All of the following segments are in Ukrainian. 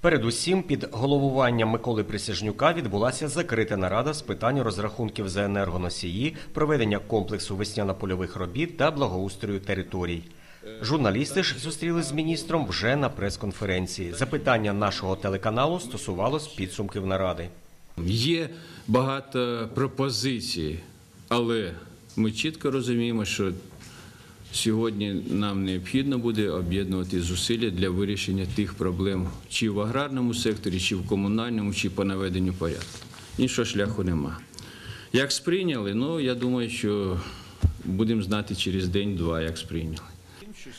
Передусім, під головуванням Миколи Присяжнюка відбулася закрита нарада з питань розрахунків за енергоносії, проведення комплексу весняно-польових робіт та благоустрою територій. Журналісти ж зустрілись з міністром вже на прес-конференції. Запитання нашого телеканалу стосувалось підсумків наради. Є багато пропозицій, але ми чітко розуміємо, що сьогодні нам необхідно буде об'єднувати зусилля для вирішення тих проблем чи в аграрному секторі, чи в комунальному, чи по наведенню порядку. Іншого шляху нема. Як сприйняли, ну я думаю, що будемо знати через день-два, як сприйняли.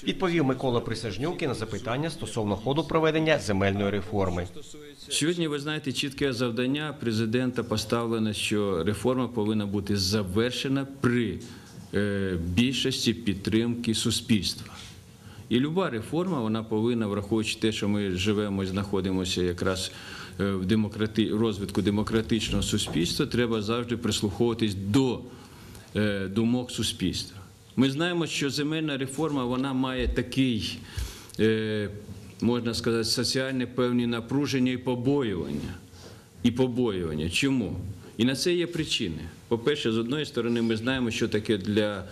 Відповів Микола Присяжнюк на запитання стосовно ходу проведення земельної реформи. Сьогодні, ви знаєте, чітке завдання президента поставлено, що реформа повинна бути завершена при більшості підтримки суспільства. І люба реформа вона повинна, враховуючи те, що ми живемо і знаходимося якраз е, в демократи... розвитку демократичного суспільства, треба завжди прислуховуватись до е, думок суспільства. Ми знаємо, що земельна реформа вона має такий, е, можна сказати, соціальне певні напруження і побоювання. І побоювання. Чому? І на це є причини. По-перше, з одної сторони, ми знаємо, що таке для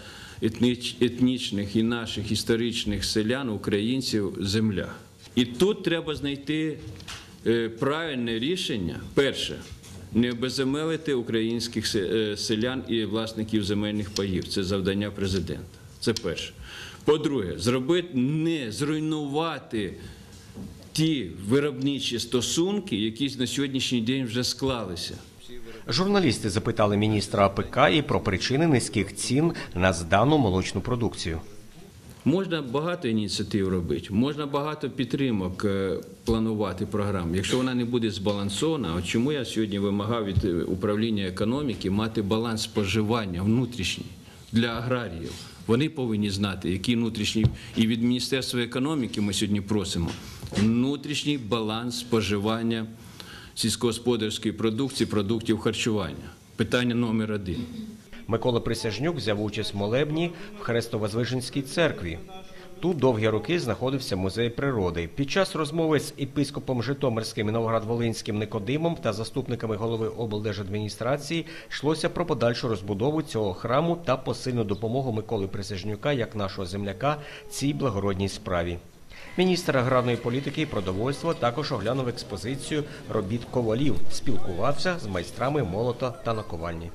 етнічних і наших історичних селян, українців земля. І тут треба знайти е, правильне рішення. Перше, не обезземелити українських е, селян і власників земельних паїв. Це завдання президента. Це перше. По-друге, зробити не зруйнувати ті виробничі стосунки, які на сьогоднішній день вже склалися. Журналісти запитали міністра АПК і про причини низьких цін на здану молочну продукцію. Можна багато ініціатив робити, можна багато підтримок е, планувати програм. Якщо вона не буде збалансована, от чому я сьогодні вимагав від е, управління економіки мати баланс споживання внутрішній для аграріїв. Вони повинні знати, які внутрішні і від Міністерства економіки ми сьогодні просимо внутрішній баланс споживання сільськогосподарської продукції, продуктів харчування. Питання номер один. Микола Присяжнюк взяв участь в молебні в Хрестовозвиженській церкві. Тут довгі роки знаходився музей природи. Під час розмови з епископом Житомирським і Новоград-Волинським Никодимом та заступниками голови облдержадміністрації йшлося про подальшу розбудову цього храму та посильну допомогу Миколи Присяжнюка як нашого земляка цій благородній справі. Міністр аграрної політики і продовольства також оглянув експозицію робіт ковалів, спілкувався з майстрами молота та наковальні.